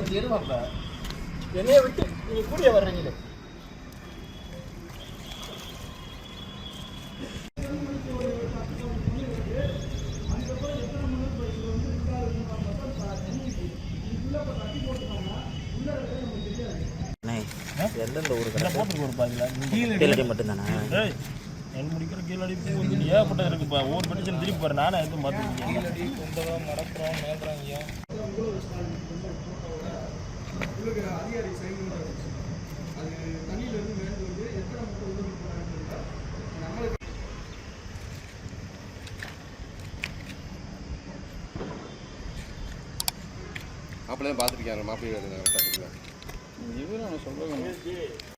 கொஞ்சம் இருமாப்ப என்னைய விட்டு நீங்க கூடிய வர்றீங்களே எந்தெந்த ஊருக்கு போட்டுருக்கு ஒரு பாதியில? கீழே கீழடி மட்டும்தானே? ஏய் என் முடிக்கிற ஏகப்பட்டது இருக்குப்பா. ஒவ்வொரு பெட்டிஷன் திருப்பி பாரு நானே எதுவும் பார்த்துருக்கேன் குந்தகம் மடப்புறம் மேல்றாங்கியம் மாப்பிள்ளை பார்த்துருக்காங்க மாப்பிள்ளை கரெக்டாக இவரும் சொல்லுவாங்க